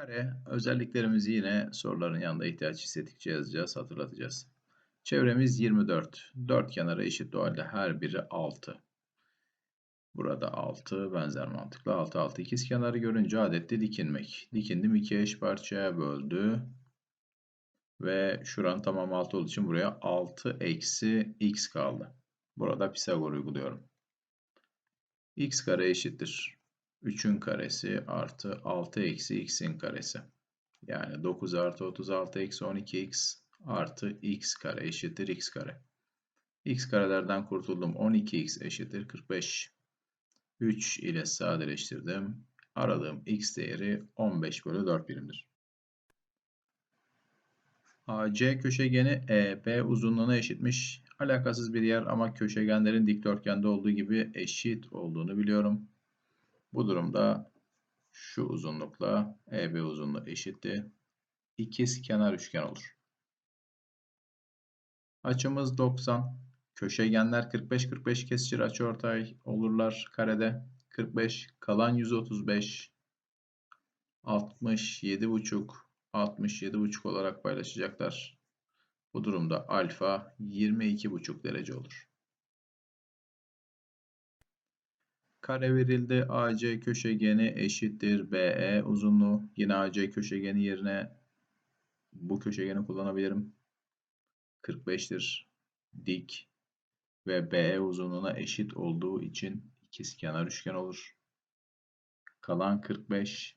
Kare özelliklerimizi yine soruların yanında ihtiyaç hissettikçe yazacağız, hatırlatacağız. Çevremiz 24. Dört kenara eşit o halde her biri 6. Burada 6 benzer mantıkla 6 6 ikiz kenarı görünce adette dikinmek. Dikindim iki eş parçaya böldü. Ve şuranın tamamı 6 olduğu için buraya 6 eksi x kaldı. Burada Pisagor uyguluyorum. x kare eşittir. 3'ün karesi artı 6 eksi x'in karesi. Yani 9 artı 36 eksi 12x artı x kare eşittir x kare. x karelerden kurtuldum. 12x eşittir 45. 3 ile sadeleştirdim. Aradığım x değeri 15 bölü 4 birimdir. AC köşegeni EB uzunluğuna eşitmiş. Alakasız bir yer ama köşegenlerin dikdörtgende olduğu gibi eşit olduğunu biliyorum. Bu durumda şu uzunlukla EB uzunluğu eşitti. İkiz kenar üçgen olur. Açımız 90. Köşegenler 45-45 kesişir açıortay olurlar karede. 45 kalan 135 67,5 67,5 olarak paylaşacaklar. Bu durumda alfa 22,5 derece olur. Kare verildi. AC köşegeni eşittir BE uzunluğu. Yine AC köşegeni yerine bu köşegeni kullanabilirim. 45'tir. Dik ve BE uzunluğuna eşit olduğu için ikizkenar üçgen olur. Kalan 45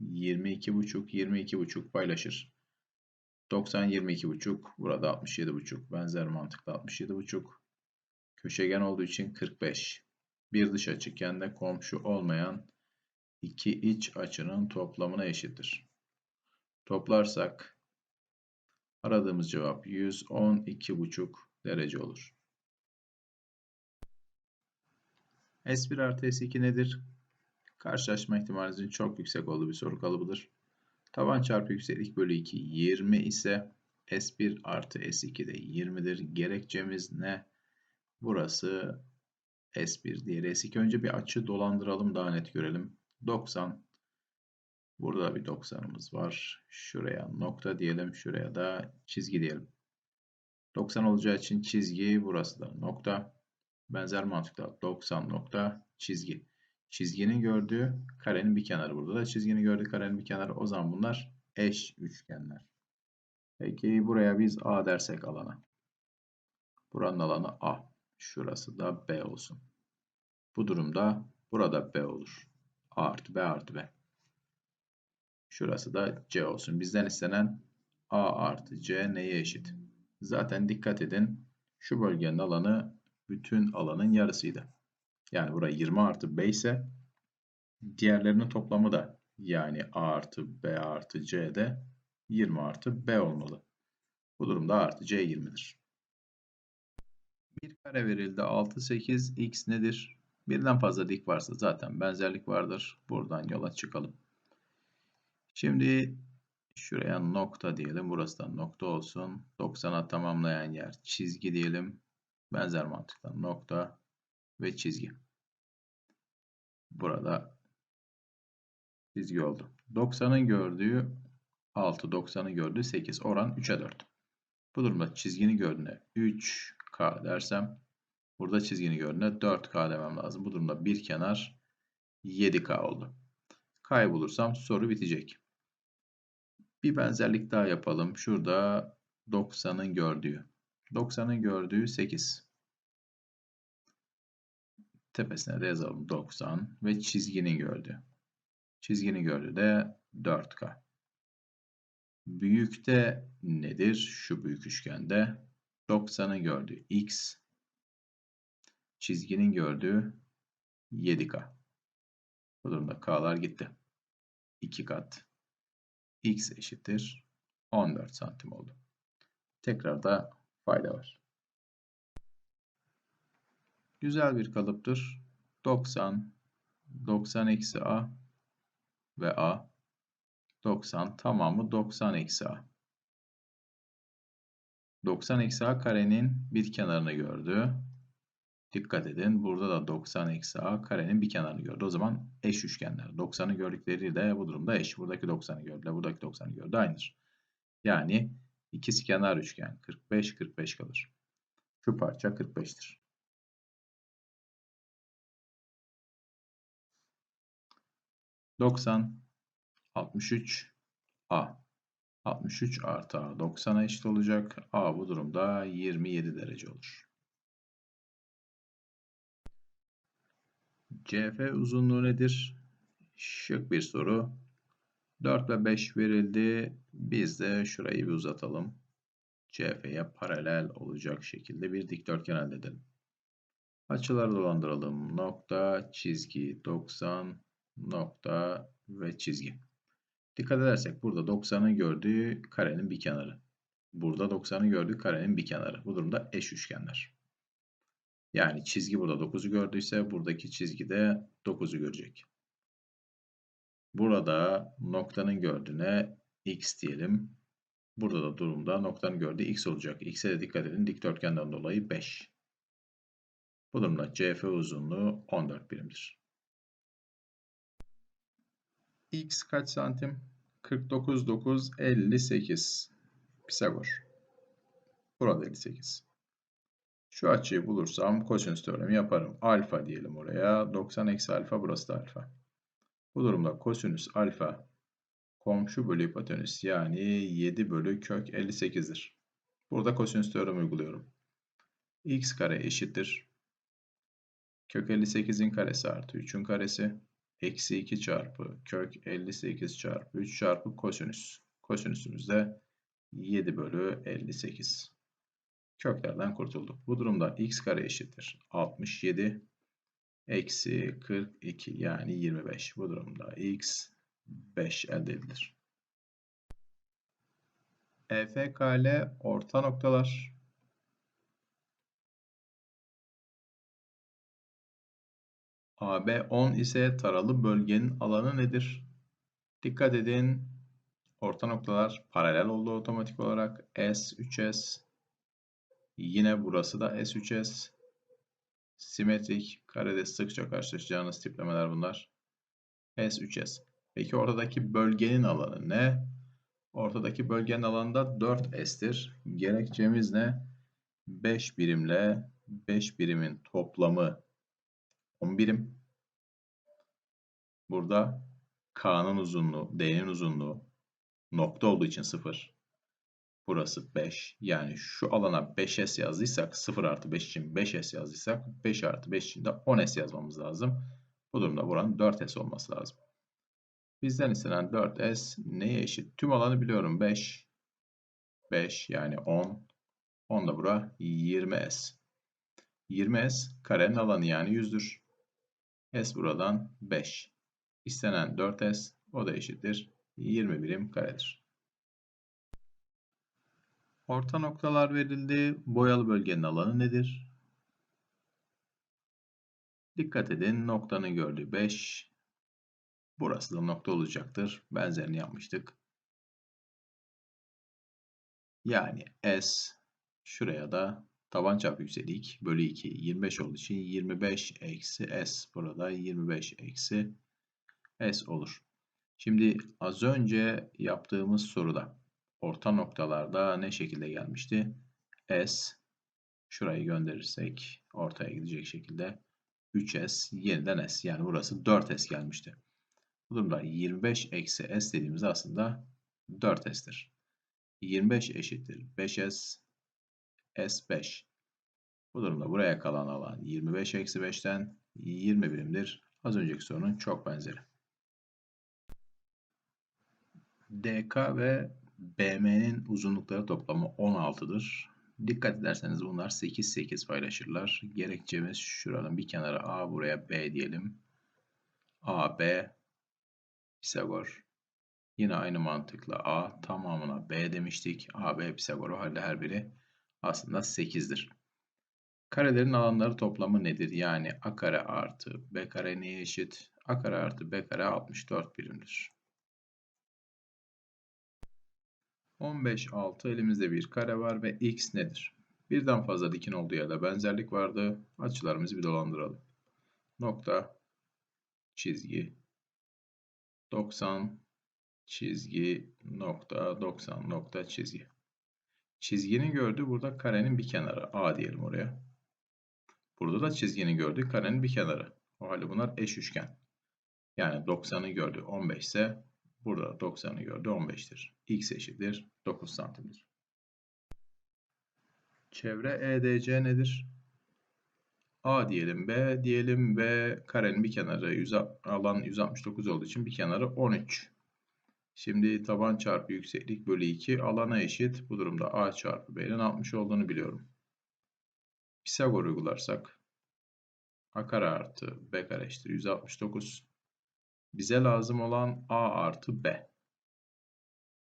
22,5 22,5 paylaşır. 90 22,5 burada 67,5 benzer mantıkla 67,5 köşegen olduğu için 45 bir dış açı kendi komşu olmayan iki iç açının toplamına eşittir. Toplarsak aradığımız cevap 112,5 derece olur. S1 artı S2 nedir? Karşılaşma ihtimalinizin çok yüksek olduğu bir soru kalıbıdır. Taban çarpı yükseklik bölü 2 20 ise S1 artı S2 de 20'dir. Gerekçemiz ne? Burası S1 diğeri S2. Önce bir açı dolandıralım daha net görelim. 90. Burada bir 90'ımız var. Şuraya nokta diyelim. Şuraya da çizgi diyelim. 90 olacağı için çizgi burası da nokta. Benzer mantıkla 90 nokta çizgi. Çizginin gördüğü karenin bir kenarı. Burada da çizginin gördüğü karenin bir kenarı. O zaman bunlar eş üçgenler. Peki buraya biz A dersek alana. Buranın alanı A. Şurası da B olsun. Bu durumda burada B olur. A artı B artı B. Şurası da C olsun. Bizden istenen A artı C neye eşit? Zaten dikkat edin. Şu bölgenin alanı bütün alanın yarısıydı. Yani buraya 20 artı B ise diğerlerinin toplamı da yani A artı B artı C de 20 artı B olmalı. Bu durumda A artı C 20'dir. Bir kare verildi. 6, 8, x nedir? Birden fazla dik varsa zaten benzerlik vardır. Buradan yola çıkalım. Şimdi şuraya nokta diyelim. Burası da nokta olsun. 90'a tamamlayan yer çizgi diyelim. Benzer mantıkla nokta ve çizgi. Burada çizgi oldu. 90'ın gördüğü 6, 90'ın gördüğü 8. Oran 3'e 4. Bu durumda çizgini gördüğüne 3K dersem burada çizgini gördüğüne 4K demem lazım. Bu durumda bir kenar 7K oldu. K'yı bulursam soru bitecek. Bir benzerlik daha yapalım. Şurada 90'ın gördüğü. 90'ın gördüğü 8. Tepesine de yazalım 90 ve çizginin gördüğü. Çizginin gördüğü de 4K. Büyükte nedir? Şu büyük üçgende 90'ın gördüğü x, çizginin gördüğü 7k. Bu durumda k'lar gitti. 2 kat x eşittir 14 santim oldu. Tekrar da fayda var. Güzel bir kalıptır. 90, 90 eksi a ve a 90 tamamı 90 eksi a. 90 eksi a karenin bir kenarını gördü. Dikkat edin burada da 90 eksi a karenin bir kenarını gördü. O zaman eş üçgenler. 90'ı gördükleri de bu durumda eş. Buradaki 90'ı gördüler. Buradaki 90'ı gördü. Aynıdır. Yani ikisi kenar üçgen. 45 45 kalır. Şu parça 45'tir. Doksan, altmış üç, a. 63 artı a 90'a eşit olacak. a bu durumda 27 derece olur. CF uzunluğu nedir? Şık bir soru. 4 ve 5 verildi. Biz de şurayı bir uzatalım. CF'ye paralel olacak şekilde bir dikdörtgen elde edelim. Açıları dolandıralım. Nokta, çizgi, 90, nokta ve çizgi. Dikkat edersek burada 90'ı gördüğü karenin bir kenarı. Burada 90'ı gördüğü karenin bir kenarı. Bu durumda eş üçgenler. Yani çizgi burada 9'u gördüyse buradaki çizgi de 9'u görecek. Burada noktanın gördüğüne x diyelim. Burada da durumda noktanın gördüğü x olacak. X'e de dikkat edin. Dikdörtgenden dolayı 5. Bu durumda CF uzunluğu 14 birimdir. X kaç santim? 49, 9, 58. Pisagor. Burada 58. Şu açıyı bulursam kosinüs teoremi yaparım. Alfa diyelim oraya. 90 eksi alfa burası da alfa. Bu durumda kosinüs alfa komşu bölü hipotenüs yani 7 bölü kök 58'dir. Burada kosinüs teoremi uyguluyorum. x kare eşittir. Kök 58'in karesi artı 3'ün karesi. Eksi 2 çarpı kök 58 çarpı 3 çarpı kosinüs. Kosinüsümüz de 7 bölü 58. Köklerden kurtulduk. Bu durumda x kare eşittir. 67 eksi 42 yani 25. Bu durumda x 5 elde edilir. EFKL orta noktalar. AB 10 ise taralı bölgenin alanı nedir? Dikkat edin. Orta noktalar paralel oldu otomatik olarak. S, 3S. Yine burası da S3S. Simetrik, karede sıkça karşılaşacağınız tiplemeler bunlar. S3S. Peki ortadaki bölgenin alanı ne? Ortadaki bölgenin alanı da 4S'tir. Gerekçemiz ne? 5 birimle 5 birimin toplamı 10 birim. Burada K'nın uzunluğu, D'nin uzunluğu nokta olduğu için 0. Burası 5. Yani şu alana 5S yazdıysak 0 artı 5 için 5S yazdıysak 5 artı 5 için de 10S yazmamız lazım. Bu durumda buranın 4S olması lazım. Bizden istenen 4S neye eşit? Tüm alanı biliyorum 5. 5 yani 10. 10 da bura 20S. 20S karenin alanı yani 100'dür. S buradan 5. İstenen 4S o da eşittir 20 birim karedir. Orta noktalar verildi. Boyalı bölgenin alanı nedir? Dikkat edin noktanın gördüğü 5. Burası da nokta olacaktır. Benzerini yapmıştık. Yani S şuraya da taban çarpı yükselik bölü 2 25 olduğu için 25 eksi S burada 25 eksi S olur. Şimdi az önce yaptığımız soruda orta noktalarda ne şekilde gelmişti? S şurayı gönderirsek ortaya gidecek şekilde 3S yeniden S yani burası 4S gelmişti. Bu durumda 25 eksi S dediğimiz aslında 4S'tir. 25 eşittir 5S S5. Bu durumda buraya kalan alan 25 eksi 5'ten 20 birimdir. Az önceki sorunun çok benzeri. DK ve BM'nin uzunlukları toplamı 16'dır. Dikkat ederseniz bunlar 8 8 paylaşırlar. Gerekçemiz şuranın bir kenarı A buraya B diyelim. A, B, Pisagor. Yine aynı mantıkla A tamamına B demiştik. A, B, Pisagor o halde her biri aslında 8'dir. Karelerin alanları toplamı nedir? Yani A kare artı B kare neye eşit? A kare artı B kare 64 birimdir. 15 6 elimizde bir kare var ve x nedir? Birden fazla dikin olduğu yerde benzerlik vardı. Açılarımızı bir dolandıralım. Nokta, çizgi, 90, çizgi, nokta, 90, nokta, çizgi. Çizginin gördüğü burada karenin bir kenarı. A diyelim oraya. Burada da çizginin gördüğü karenin bir kenarı. O halde bunlar eş üçgen. Yani 90'ı gördüğü 15 ise burada 90'ı gördüğü 15'tir. X eşittir 9 santimdir. Çevre EDC nedir? A diyelim, B diyelim ve karenin bir kenarı 100, alan 169 olduğu için bir kenarı 13. Şimdi taban çarpı yükseklik bölü 2 alana eşit. Bu durumda A çarpı B'nin 60 olduğunu biliyorum. Pisagor uygularsak A kare artı B kare eşittir 169. Bize lazım olan A artı B.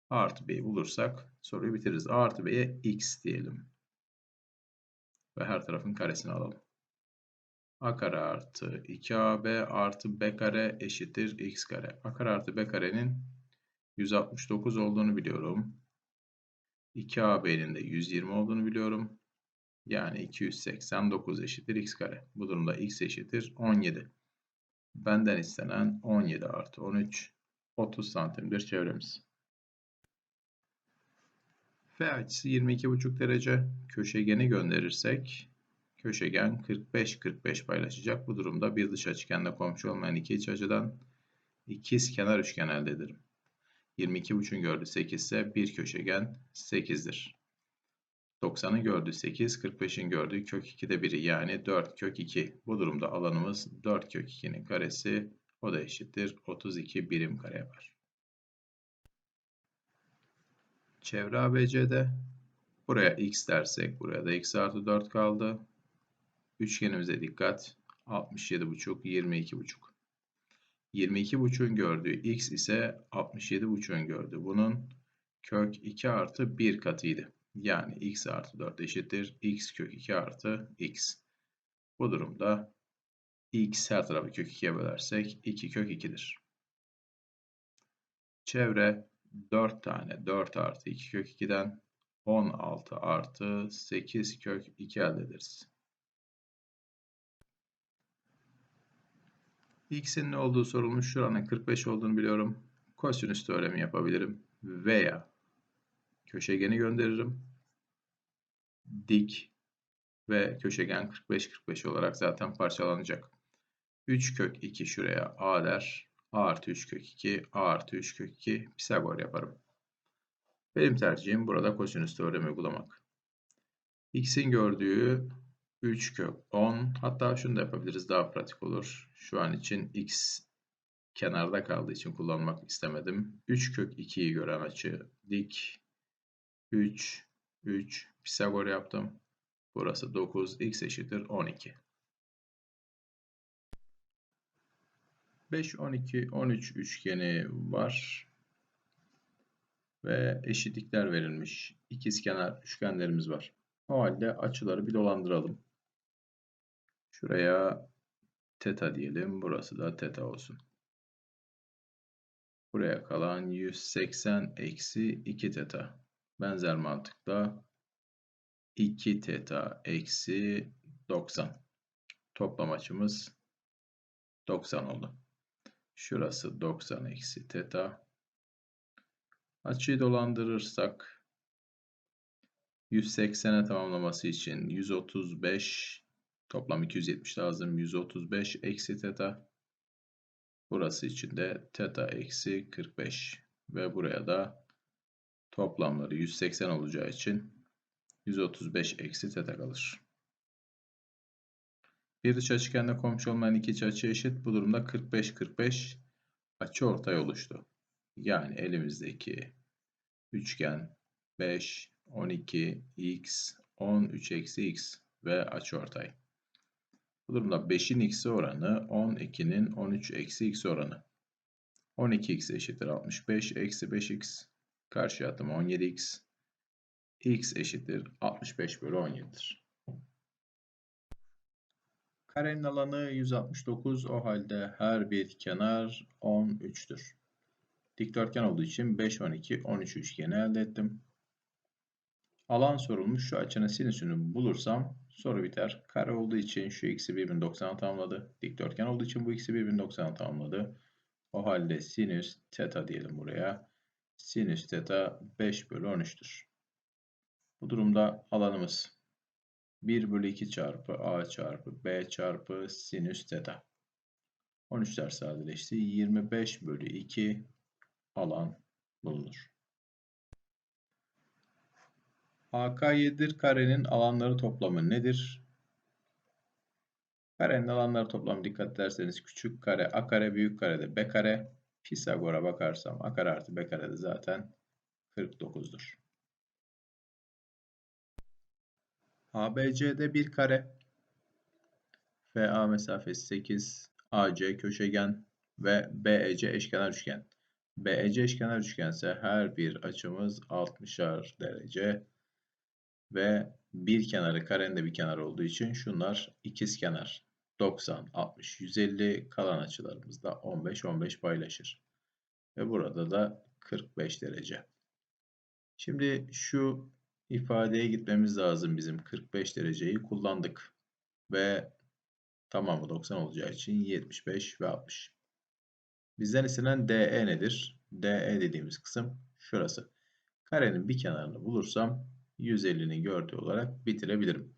A artı B'yi bulursak soruyu bitiririz. A artı B'ye X diyelim. Ve her tarafın karesini alalım. A kare artı 2AB artı B kare eşittir X kare. A kare artı B karenin 169 olduğunu biliyorum. 2AB'nin de 120 olduğunu biliyorum. Yani 289 eşittir x kare. Bu durumda x eşittir 17. Benden istenen 17 artı 13 30 santimdir çevremiz. F açısı 22,5 derece. Köşegeni gönderirsek köşegen 45-45 paylaşacak. Bu durumda bir dış açıkende komşu olmayan iki iç açıdan ikiz kenar üçgen elde ederim. 22,5'ün gördüğü 8 ise bir köşegen 8'dir. 90'ın gördüğü 8, 45'in gördüğü kök 2'de biri yani 4 kök 2. Bu durumda alanımız 4 kök 2'nin karesi o da eşittir 32 birim kare yapar. Çevre ABC'de buraya x dersek buraya da x artı 4 kaldı. Üçgenimize dikkat. 67,5, 22,5. 22,5'un gördüğü x ise 67,5'un gördüğü bunun kök 2 artı 1 katıydı. Yani x artı 4 eşittir. x kök 2 artı x. Bu durumda x her tarafı kök 2'ye bölersek 2 kök 2'dir. Çevre 4 tane 4 artı 2 kök 2'den 16 artı 8 kök 2 elde ederiz. x'in ne olduğu sorulmuş. Şuranın 45 olduğunu biliyorum. Kosinüs teoremi yapabilirim. Veya köşegeni gönderirim. Dik ve köşegen 45-45 olarak zaten parçalanacak. 3 kök 2 şuraya a der. a artı 3 kök 2, a artı 3 kök 2 Pisagor yaparım. Benim tercihim burada kosinüs teoremi uygulamak. x'in gördüğü 3 kök 10 hatta şunu da yapabiliriz daha pratik olur. Şu an için x kenarda kaldığı için kullanmak istemedim. 3 kök 2'yi gören açı dik 3 3 Pisagor yaptım. Burası 9 x eşittir 12. 5 12 13 üçgeni var. Ve eşitlikler verilmiş. İkizkenar üçgenlerimiz var. O halde açıları bir dolandıralım. Şuraya teta diyelim. Burası da teta olsun. Buraya kalan 180 eksi 2 teta. Benzer mantıkla 2 teta eksi 90. Toplam açımız 90 oldu. Şurası 90 eksi teta. Açıyı dolandırırsak 180'e tamamlaması için 135 Toplam 270 lazım. 135 eksi teta. Burası için de teta eksi 45. Ve buraya da toplamları 180 olacağı için 135 eksi teta kalır. Bir dış açıkende komşu olmayan iki iç açı eşit. Bu durumda 45-45 açı ortay oluştu. Yani elimizdeki üçgen 5, 12, x, 13 eksi x ve açı ortay. Bu durumda 5'in x'i oranı 12'nin 13 eksi x oranı. 12x eşittir 65 eksi 5x. Karşı atım 17x. x eşittir 65 bölü 17'dir. Karenin alanı 169 o halde her bir kenar 13'tür. Dikdörtgen olduğu için 5, 12, 13 üçgeni elde ettim. Alan sorulmuş. Şu açının sinüsünü bulursam soru biter. Kare olduğu için şu x'i 1090'a tamamladı. Dikdörtgen olduğu için bu x'i 1090'a tamamladı. O halde sinüs teta diyelim buraya. Sinüs teta 5 bölü 13'tür. Bu durumda alanımız 1 bölü 2 çarpı a çarpı b çarpı sinüs teta. 13'ler sadeleşti. 25 bölü 2 alan bulunur. AK7'dir. Karenin alanları toplamı nedir? Karenin alanları toplamı dikkat ederseniz küçük kare a kare büyük kare de b kare. Pisagor'a bakarsam a kare artı b kare de zaten 49'dur. ABC'de bir kare. FA mesafesi 8. AC köşegen ve BEC eşkenar üçgen. BEC eşkenar üçgense her bir açımız 60'ar derece ve bir kenarı karenin de bir kenar olduğu için şunlar ikiz kenar. 90, 60, 150 kalan açılarımız da 15, 15 paylaşır. Ve burada da 45 derece. Şimdi şu ifadeye gitmemiz lazım bizim 45 dereceyi kullandık. Ve tamamı 90 olacağı için 75 ve 60. Bizden istenen DE nedir? DE dediğimiz kısım şurası. Karenin bir kenarını bulursam 150'nin gördüğü olarak bitirebilirim.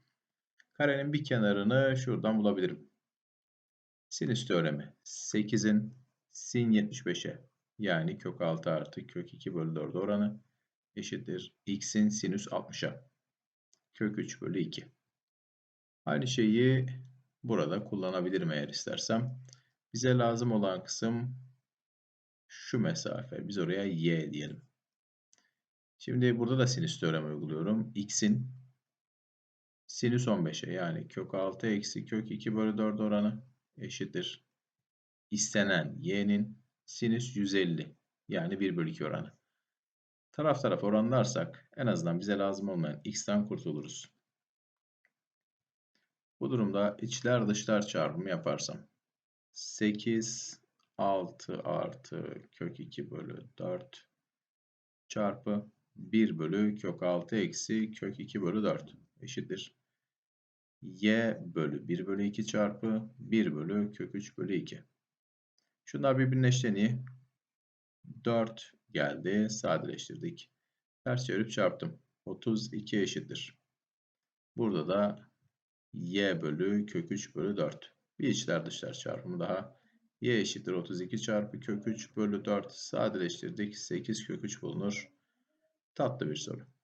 Karenin bir kenarını şuradan bulabilirim. Sinüs teoremi 8'in sin 75'e yani kök 6 artı kök 2 bölü 4 oranı eşittir x'in sinüs 60'a kök 3 bölü 2. Aynı şeyi burada kullanabilirim eğer istersem. Bize lazım olan kısım şu mesafe. Biz oraya y diyelim. Şimdi burada da sinüs teoremi uyguluyorum. x'in sinüs 15'e yani kök 6 eksi kök 2 bölü 4 oranı eşittir. İstenen y'nin sinüs 150 yani 1 bölü 2 oranı. Taraf taraf oranlarsak en azından bize lazım olmayan x'ten kurtuluruz. Bu durumda içler dışlar çarpımı yaparsam 8 6 artı kök 2 bölü 4 çarpı 1 bölü kök 6 eksi kök 2 bölü 4 eşittir. Y bölü 1 bölü 2 çarpı 1 bölü kök 3 bölü 2. Şunlar birbirine eşleniyor. 4 geldi. Sadeleştirdik. Ters çevirip çarptım. 32 eşittir. Burada da y bölü kök 3 bölü 4. Bir içler dışlar çarpımı daha. y eşittir 32 çarpı kök 3 bölü 4 sadeleştirdik. 8 kök 3 bulunur. Tatlı bir soru.